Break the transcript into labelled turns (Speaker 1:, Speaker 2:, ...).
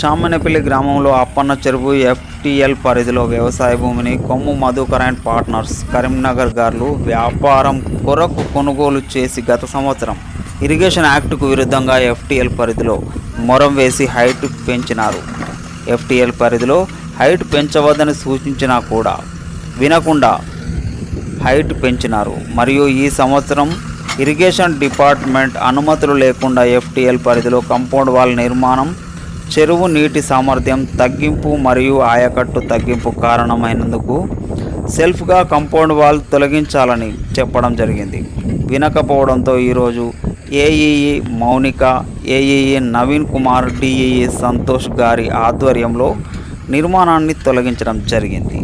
Speaker 1: చామనపల్లి గ్రామంలో అప్పన్న చెరువు ఎఫ్టిఎల్ పరిధిలో వ్యవసాయ భూమిని కొమ్ము మధుకర్ అండ్ పార్ట్నర్స్ కరీంనగర్ గారు వ్యాపారం కొరకు కొనుగోలు చేసి గత సంవత్సరం ఇరిగేషన్ యాక్టుకు విరుద్ధంగా ఎఫ్టిఎల్ పరిధిలో మొరం వేసి హైట్ పెంచినారు. ఎఫ్టిఎల్ పరిధిలో హైట్ పెంచవద్దని సూచించినా కూడా వినకుండా హైట్ పెంచినారు. మరియు ఈ సంవత్సరం ఇరిగేషన్ డిపార్ట్మెంట్ అనుమతులు లేకుండా ఎఫ్టిఎల్ పరిధిలో కంపౌండ్ వాల్ నిర్మాణం చెరువు నీటి సామర్థ్యం తగ్గింపు మరియు ఆయకట్టు తగ్గింపు కారణమైనందుకు సెల్ఫ్గా కంపౌండ్ వాల్ తొలగించాలని చెప్పడం జరిగింది. వినకపోవడంతో ఈరోజు AEE Mounika AEE Naveen Kumar DEE Santosh గారి ఆధ్వర్యంలో నిర్మాణాన్ని తొలగించడం జరిగింది.